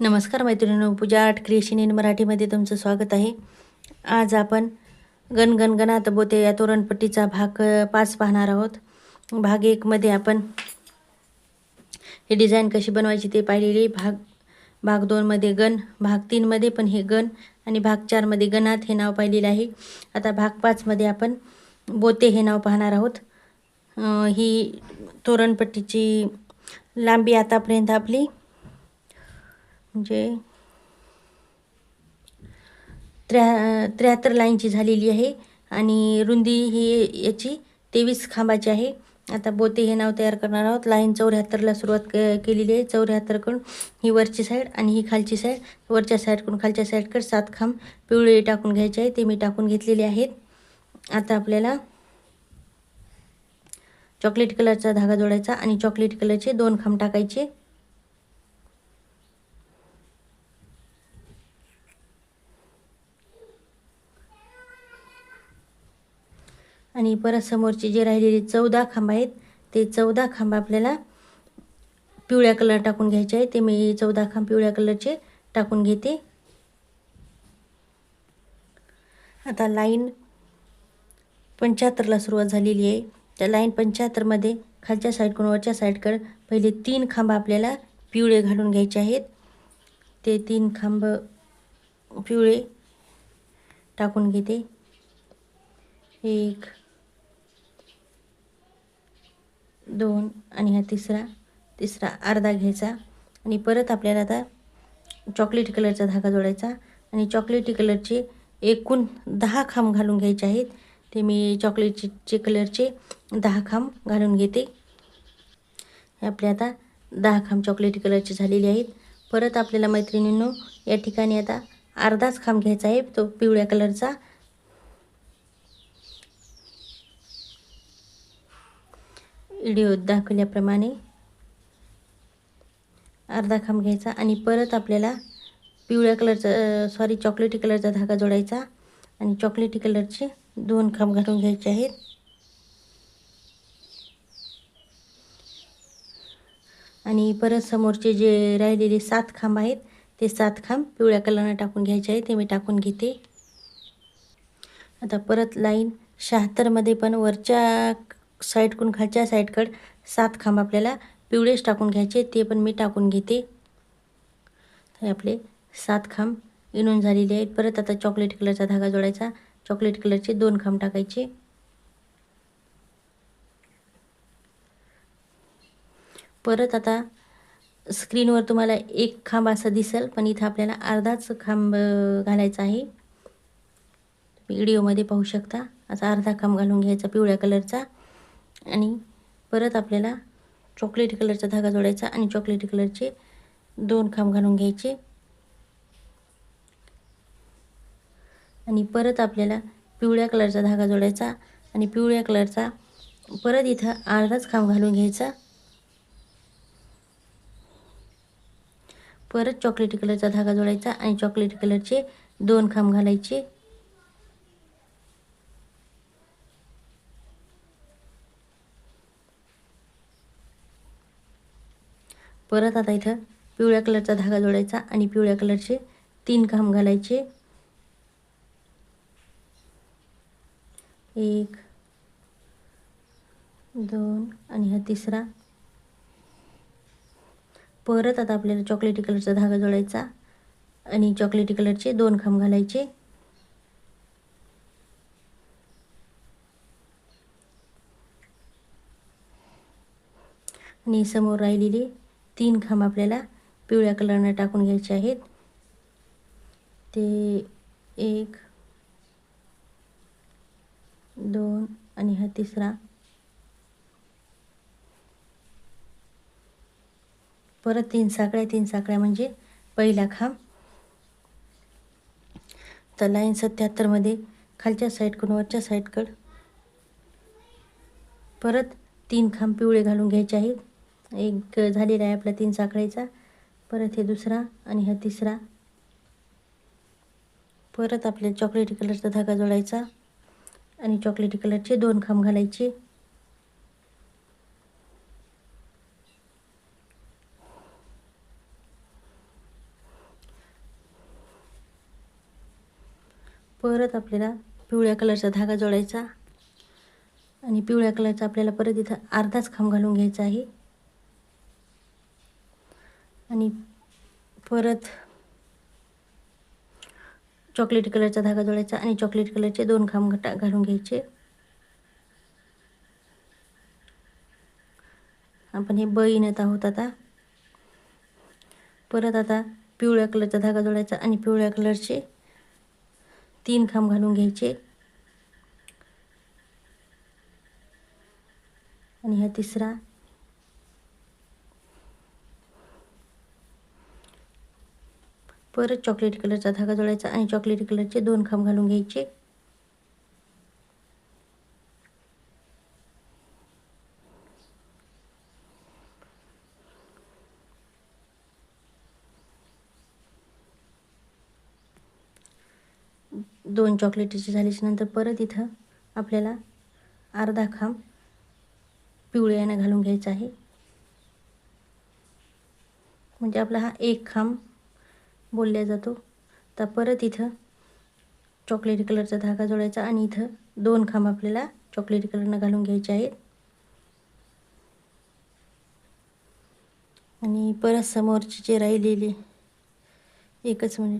नमस्कार मैत्रिणींनो पूजा art creation in मराठीमध्ये तुमचं स्वागत आहे. आज आपण गणगणगणात बोते या तोरणपट्टीचा भाग पाच पाहणार आहोत. भाग एकमध्ये आपण ही डिझाईन कशी बनवायची ते पाहिलेली. भाग भाग दोनमध्ये गण भाग तीनमध्ये पण हे गण आणि भाग चारमध्ये गणात हे नाव पाहिलेलं आहे. आता भाग पाचमध्ये आपण बोते हे नाव पाहणार आहोत. ही तोरणपट्टीची लांबी आतापर्यंत आपली म्हणजे त्र्या त्र्याहत्तर लाईनची झालेली आहे आणि रुंदी ही याची तेवीस खांबाची आहे. आता बोते हे नाव तयार करणार आहोत. लाईन चौऱ्याहत्तरला सुरुवात क केलेली आहे. चौऱ्याहत्तरकडून ही वरची साईड आणि ही खालची साईड वरच्या साईडकडून खालच्या साईडकडे सात खांब पिवळे टाकून घ्यायचे आहे. ते मी टाकून घेतलेले आहेत. आता आपल्याला चॉकलेट कलरचा धागा जोडायचा आणि चॉकलेट कलरचे दोन खांब टाकायचे. आणि परत समोरचे जे राहिलेले चौदा खांब आहेत ते चौदा खांब आपल्याला पिवळ्या कलर टाकून घ्यायचे आहे ते मी चौदा खांब पिवळ्या कलरचे टाकून घेते. आता लाईन पंच्याहत्तरला सुरुवात झालेली आहे. त्या लाईन पंच्याहत्तरमध्ये खालच्या साईडकडून वरच्या साईडकडं पहिले तीन खांब आपल्याला पिवळे घालून घ्यायचे आहेत. ते तीन खांब पिवळे टाकून घेते. एक दोन आणि हा तिसरा तिसरा अर्धा घ्यायचा. आणि परत आपल्याला आता चॉकलेटी कलरचा धागा जोडायचा. आणि चॉकलेटी कलरचे एकूण दहा खांब घालून घ्यायचे आहेत. ते मी चॉकलेटचे कलरचे दहा खांब घालून घेते. हे आपले आता दहा खांब चॉकलेटी कलरचे झालेले आहेत. परत आपल्याला मैत्रिणींनो या ठिकाणी आता अर्धाच खांब घ्यायचा आहे. तो पिवळ्या कलरचा व्हिडिओत दाखवल्याप्रमाणे अर्धा खांब घ्यायचा आणि परत आपल्याला पिवळ्या कलरचा सॉरी चॉकलेटी कलरचा धागा जोडायचा. आणि चॉकलेटी कलरचे दोन खांब घालून घ्यायचे आहेत. आणि परत समोरचे जे राहिलेले सात खांब आहेत ते सात खांब पिवळ्या कलरनं टाकून घ्यायचे आहे ते मी टाकून घेते. आता परत लाईन शहात्तरमध्ये पण वरच्या साईडकडून खालच्या साईडकडे सात खांब आपल्याला पिवळेच टाकून घ्यायचे ते पण मी टाकून घेते. तर आपले सात खांब इनून झालेले आहेत. परत आता चॉकलेट कलरचा धागा जोडायचा. चॉकलेट कलरचे दोन खांब टाकायचे. परत आता स्क्रीनवर तुम्हाला एक खांब असं दिसेल पण इथं आपल्याला अर्धाच खांब घालायचा आहे. व्हिडिओमध्ये पाहू शकता. असा अर्धा खांब घालून घ्यायचा पिवळ्या कलरचा आणि परत आपल्याला चॉकलेटी कलरचा धागा जोडायचा आणि चॉकलेटी कलरचे दोन खांब घालून घ्यायचे. आणि परत आपल्याला पिवळ्या कलरचा धागा जोडायचा आणि पिवळ्या कलरचा परत इथं अर्धाच खांब घालून घ्यायचा. परत चॉकलेटी कलरचा धागा जोडायचा आणि चॉकलेटी कलरचे दोन खांब घालायचे. परत आता इथं पिवळ्या कलरचा धागा जोडायचा आणि पिवळ्या कलरचे तीन खांब घालायचे. एक दोन आणि हा तिसरा. परत आता आपल्याला चॉकलेटी कलरचा धागा जोडायचा आणि चॉकलेटी कलरचे दोन खांब घालायचे. आणि समोर राहिलेली तीन खांब आपल्याला पिवळ्या कलरनं टाकून घ्यायचे आहेत. ते एक दोन आणि हा तिसरा. परत तीन साकळ्या तीन साकळ्या म्हणजे पहिला खांब. तर लाईन सत्याहत्तरमध्ये खालच्या साईडकडून वरच्या साईडकड परत तीन खांब पिवळे घालून घ्यायचे आहेत. एक झालेला आहे आपला तीन साखळीचा. परत हे दुसरा आणि हा तिसरा. परत आपल्या चॉकलेटी कलरचा धागा जोडायचा आणि चॉकलेटी कलरचे दोन खांब घालायचे. परत आपल्याला पिवळ्या कलरचा धागा जोडायचा आणि पिवळ्या कलरचा आपल्याला परत इथं अर्धाच खांब घालून घ्यायचा आहे. आणि परत चॉकलेट कलरचा धागा जोडायचा आणि चॉकलेट कलरचे दोन खांब घटा घालून घ्यायचे. आपण हे ब येत आहोत आता. परत आता पिवळ्या कलरचा धागा जोडायचा आणि पिवळ्या कलरचे तीन खांब घालून घ्यायचे. आणि हा तिसरा परत चॉकलेट कलरचा धागा जोडायचा आणि चॉकलेटी कलरचे दोन खांब घालून घ्यायचे. दोन चॉकलेटीचे झाल्याच्यानंतर परत इथं आपल्याला अर्धा खांब पिवळ्यानं घालून घ्यायचा आहे. म्हणजे आपला हा एक खांब बोलल्या जातो. तर परत इथं चॉकलेटी कलरचा धागा जोडायचा आणि इथं दोन खांब आपल्याला चॉकलेटी कलरनं घालून घ्यायचे आहेत. आणि परत समोरचे जे राहिलेले एकच म्हणजे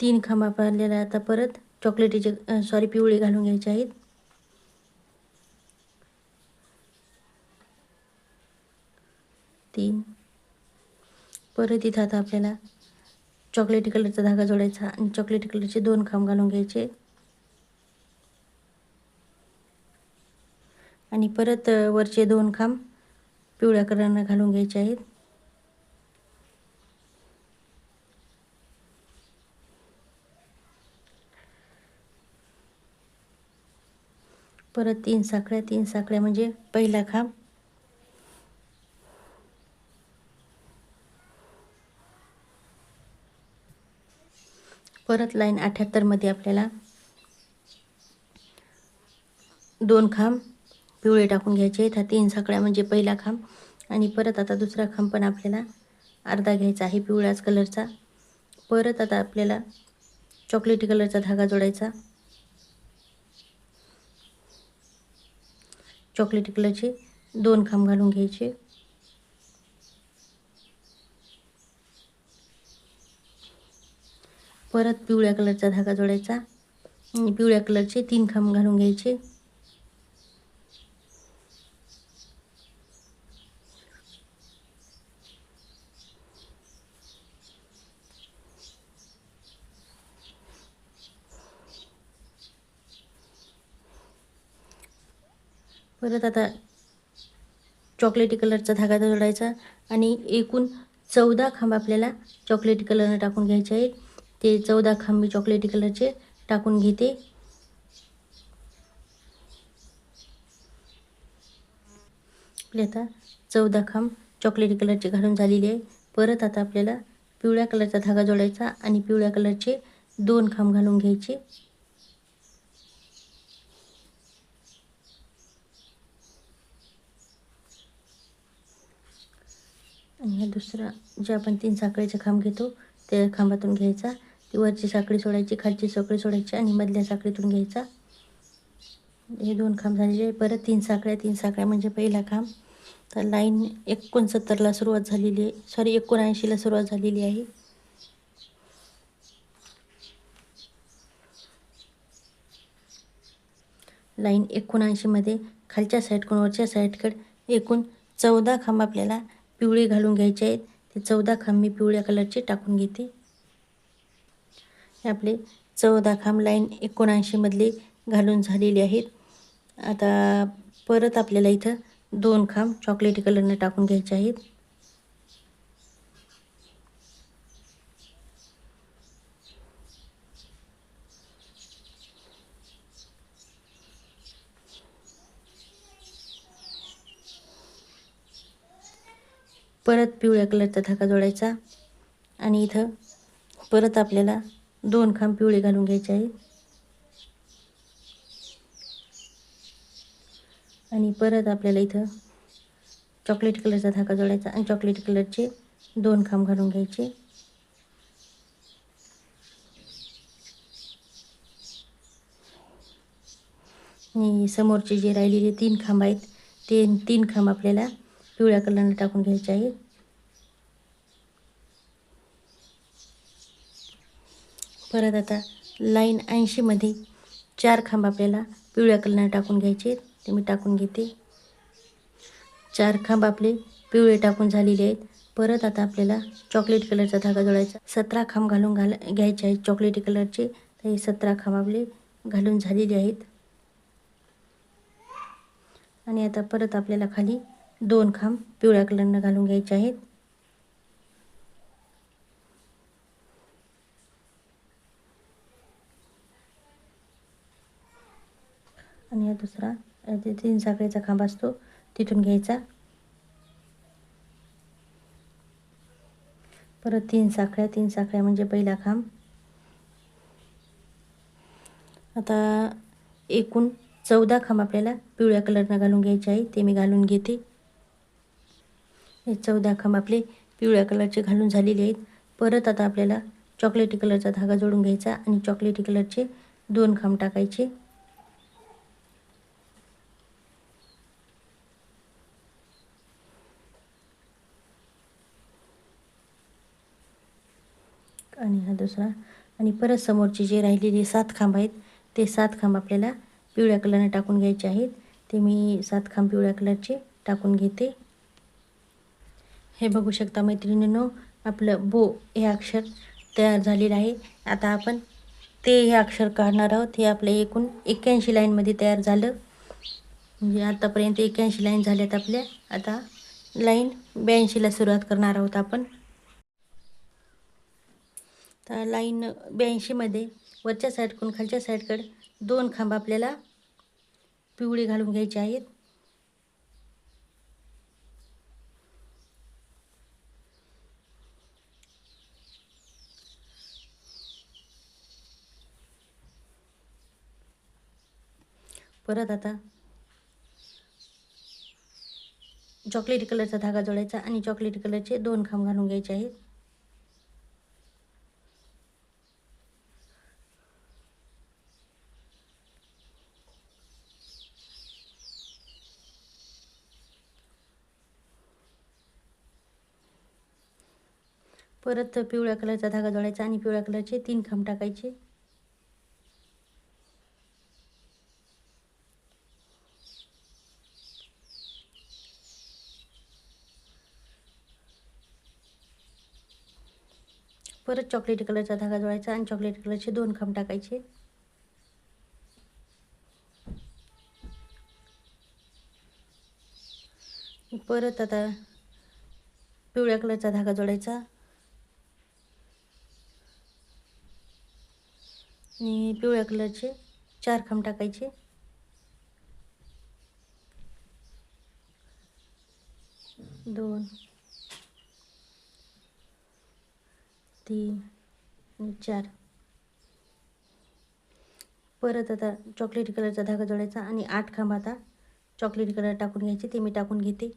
तीन खांब आपल्याला आता परत चॉकलेटीचे सॉरी पिवळे घालून घ्यायचे आहेत. तीन परत इथं आता आपल्याला चॉकलेटी कलरचा धागा जोडायचा आणि चॉकलेटी कलरचे दोन खांब घालून घ्यायचे. आणि परत वरचे दोन खांब पिवळ्या कलरनं घालून घ्यायचे आहेत. परत तीन साखळ्या तीन साखळ्या म्हणजे पहिला खांब परत लाईन अठ्ठ्याहत्तरमध्ये आपल्याला दोन खांब पिवळे टाकून घ्यायचे. आहेत हा तीन साखळ्या म्हणजे पहिला खांब आणि परत आता दुसरा खांब पण आपल्याला अर्धा घ्यायचा आहे पिवळ्याच कलरचा. परत आता आपल्याला चॉकलेटी कलरचा धागा जोडायचा. चॉकलेटी कलरचे दोन खांब घालून घ्यायचे. परत पिवळ्या कलरचा धागा जोडायचा. आणि पिवळ्या कलरचे तीन खांब घालून घ्यायचे. परत आता चॉकलेटी कलरचा धागा जोडायचा. आणि एकूण चौदा खांब आपल्याला चॉकलेटी कलरनं टाकून घ्यायचे आहेत. ते चौदा खांब मी चॉकलेटी कलरचे टाकून घेते. आपले आता चौदा खांब चॉकलेटी कलरचे घालून झालेले आहे. परत आता आपल्याला पिवळ्या कलरचा धागा जोडायचा आणि पिवळ्या कलरचे दोन खांब घालून घ्यायचे. आणि हा दुसरा जे आपण तीन साखळीचा खांब घेतो त्या खांबातून घ्यायचा. ती वरची साखळी सोडायची खालची साखळी सोडायची आणि मधल्या साखळीतून घ्यायचा. हे दोन खांब झालेले परत तीन साखळ्या तीन साखळ्या म्हणजे पहिला खांब. तर लाईन एकोणसत्तरला सुरुवात झालेली आहे. सॉरी एकोणऐंशीला सुरुवात झालेली आहे. लाईन एकोणऐंशीमध्ये खालच्या साईडकडून वरच्या साईडकडे एकूण चौदा खांब आपल्याला पिवळे घालून घ्यायचे आहेत. ते चौदा खांब मी पिवळ्या कलरचे टाकून घेते. हे आपले चौदा खांब लाईन एकोणऐंशीमधली घालून झालेली आहेत. आता परत आपल्याला इथं दोन खांब चॉकलेटी कलरनं टाकून घ्यायचे आहेत. परत पिवळ्या कलरचा धागा जोडायचा आणि इथं परत आपल्याला दोन खांब पिवळे घालून घ्यायचे आहेत. आणि परत आपल्याला इथं चॉकलेट कलरचा धागा जोडायचा आणि चॉकलेट कलरचे दोन खांब घालून घ्यायचे. आणि समोरचे जे राहिलेले तीन खांब आहेत ते तीन खांब आपल्याला पिवळ्या कलरला टाकून घ्यायचे आहेत. परत आता लाईन ऐंशीमध्ये चार खांब आपल्याला पिवळ्या कलरने टाकून घ्यायचे ते मी टाकून घेते. चार खांब आपले पिवळे टाकून झालेले आहेत. परत आता आपल्याला चॉकलेट कलरचा धागा जोडायचा. सतरा खांब घालून घाल घ्यायचे आहेत चॉकलेटी कलरचे तर हे सतरा खांब आपले घालून झालेले आहेत. आणि आता परत आपल्याला खाली दोन खांब पिवळ्या कलरनं घालून घ्यायचे आहेत. आणि हा दुसरा ते तीन साखळीचा खांब असतो तिथून घ्यायचा. परत तीन साखळ्या तीन साखळ्या म्हणजे पहिला खांब. आता एकूण चौदा खांब आपल्याला पिवळ्या कलरनं घालून घ्यायचे आहे ते मी घालून घेते. हे चौदा खांब आपले पिवळ्या कलरचे घालून झालेले आहेत. परत आता आपल्याला चॉकलेटी कलरचा धागा जोडून घ्यायचा आणि चॉकलेटी कलरचे दोन खांब टाकायचे. आणि हा दुसरा. आणि परत समोरचे जे राहिलेले सात खांब आहेत ते सात खांब आपल्याला पिवळ्या कलरने टाकून घ्यायचे आहेत. ते मी सात खांब पिवळ्या कलरचे टाकून घेते. हे बघू शकता मैत्रिणींनो आपलं बो हे अक्षर तयार झालेलं आहे. आता आपण ते हे अक्षर काढणार आहोत. हे आपलं एकूण एक्क्याऐंशी लाईनमध्ये तयार झालं. म्हणजे आतापर्यंत एक्क्याऐंशी लाईन झाल्यात आपल्या. आता लाईन ब्याऐंशीला सुरुवात करणार आहोत आपण. तर लाईन ब्याऐंशीमध्ये वरच्या साईडकडून खालच्या साईडकडे दोन खांब आपल्याला पिवळे घालून घ्यायचे आहेत. परत आता चॉकलेटी कलरचा धागा जोडायचा आणि चॉकलेटी कलरचे दोन खांब घालून घ्यायचे आहेत. परत पिवळ्या कलरचा धागा जोडायचा आणि पिवळ्या कलरचे तीन खांब टाकायचे. परत चॉकलेटी कलरचा धागा जोडायचा आणि चॉकलेट कलरचे दोन खांब टाकायचे. परत आता पिवळ्या कलरचा धागा जोडायचा. आणि पिवळ्या कलरचे चार खांब टाकायचे. दोन तीन आणि चार. परत आता चॉकलेट कलरचा धागा जोडायचा आणि आठ खांब आता चॉकलेट कलर टाकून घ्यायचे. ते मी टाकून घेते.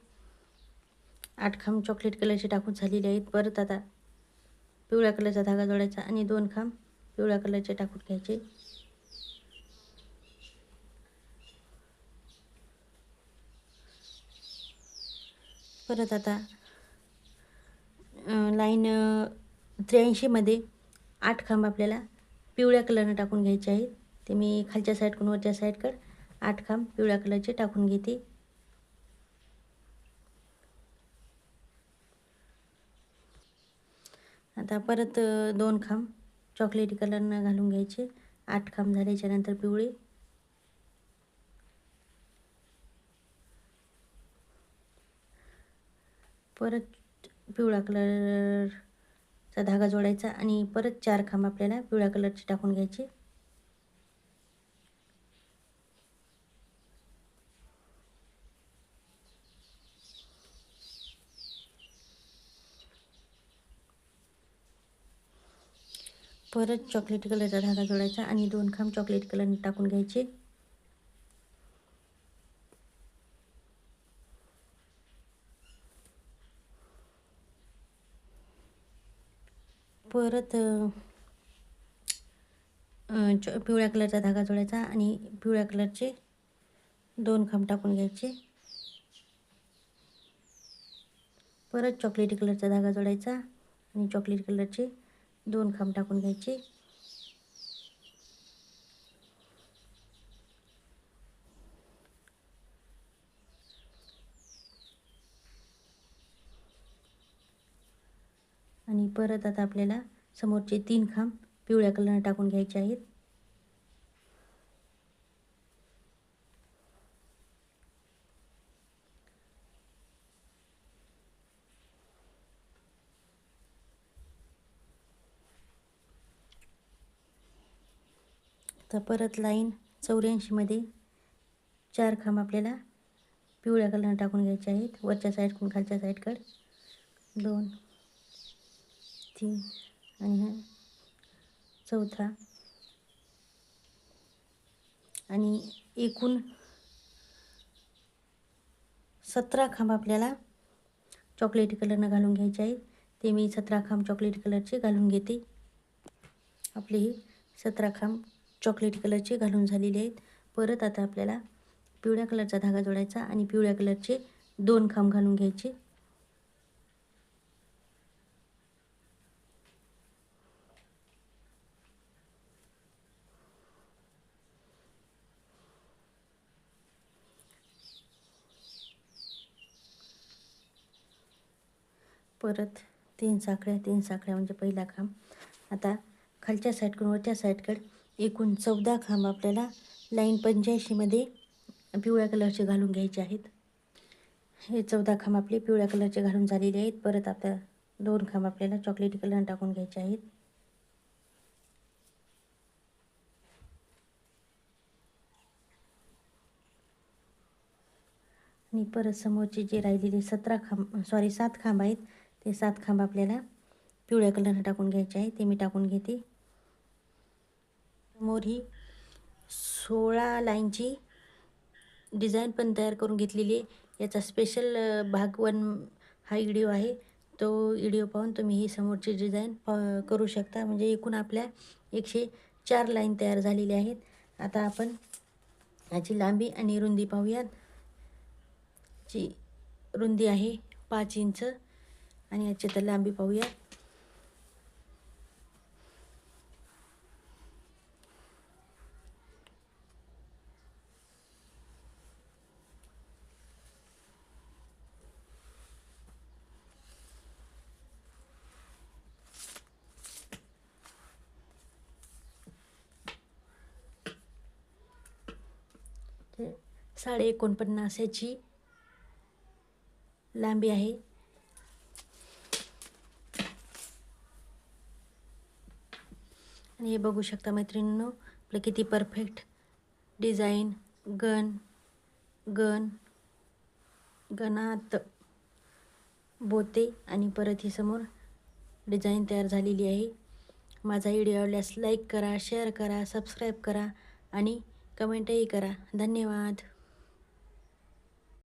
आठ खांब चॉकलेट कलरचे टाकून झालेले आहेत. परत आता पिवळ्या कलरचा धागा जोडायचा आणि दोन खांब पिवळ्या कलरचे टाकून घ्यायचे. परत आता लाईन त्र्याऐंशीमध्ये आठ खांब आपल्याला पिवळ्या कलरनं टाकून घ्यायचे आहेत. ते मी खालच्या साईडकडून वरच्या साईडकडे आठ खांब पिवळ्या कलरचे टाकून घेते. आता परत दोन खांब चॉकलेटी कलरनं घालून घ्यायचे. आठ खांब झाल्याच्यानंतर पिवळी. परत पिवळा कलरचा धागा जोडायचा आणि परत चार खांब आपल्याला पिवळ्या कलरचे टाकून घ्यायचे. परत चॉकलेटी कलरचा धागा जोडायचा आणि दोन खांब चॉकलेट कलरने टाकून घ्यायचे. परत पिवळ्या कलरचा धागा जोडायचा आणि पिवळ्या कलरचे दोन खांब टाकून घ्यायचे. परत चॉकलेटी कलरचा धागा जोडायचा आणि चॉकलेट कलरचे दोन खांब टाकून घ्यायचे. आणि परत आता आपल्याला समोरचे तीन खांब पिवळ्या कलरनं टाकून घ्यायचे आहेत. तर परत लाईन चौऱ्याऐंशीमध्ये चार खांब आपल्याला पिवळ्या कलरनं टाकून घ्यायचे आहेत. वरच्या साईडकडून खालच्या साईडकडे दोन तीन आणि हा चौथा. आणि एकूण सतरा खांब आपल्याला चॉकलेटी कलरनं घालून घ्यायचे आहेत. ते मी सतरा खांब चॉकलेट कलरचे घालून घेते. आपले हे सतरा खांब चॉकलेटी कलरचे घालून झालेले आहेत. परत आता आपल्याला पिवळ्या कलरचा धागा जोडायचा आणि पिवळ्या कलरचे दोन खांब घालून घ्यायचे. परत तीन साखळ्या तीन साखळ्या म्हणजे पहिला खांब. आता खालच्या साईडकडून वरच्या साईडकडे एकूण चौदा खांब आपल्याला लाईन पंच्याऐंशीमध्ये पिवळ्या कलरचे घालून घ्यायचे आहेत. हे चौदा खांब आपले पिवळ्या कलरचे घालून झालेले आहेत. परत आपल्या दोन खांब आपल्याला चॉकलेटी कलर टाकून घ्यायचे आहेत. आणि परत समोरचे जे राहिलेले सतरा खांब सॉरी सात खांब आहेत. ते सात खांब आपल्याला पिवळ्या कलरनं टाकून घ्यायचे आहे. ते मी टाकून घेते. मोर ही सोळा लाईनची डिझाईन पण तयार करून घेतलेली आहे. याचा स्पेशल भाग वन हा व्हिडिओ आहे. तो व्हिडिओ पाहून तुम्ही ही समोरची डिझाईन प करू शकता. म्हणजे एकूण आपल्या एकशे चार लाईन तयार झालेल्या आहेत. आता आपण याची लांबी आणि रुंदी पाहूयात. ची रुंदी आहे पाच इंच. आणि याची तर लांबी पाहूया ते साडे एकोणपन्नास याची लांबी आहे. आणि हे बघू शकता मैत्रिणींनो आपलं किती परफेक्ट डिझाईन गन गन गणात बोते आणि परत ही समोर डिझाईन तयार झालेली आहे. माझा व्हिडिओ आवडल्यास लाईक करा शेअर करा सबस्क्राईब करा आणि कमेंटही करा. धन्यवाद.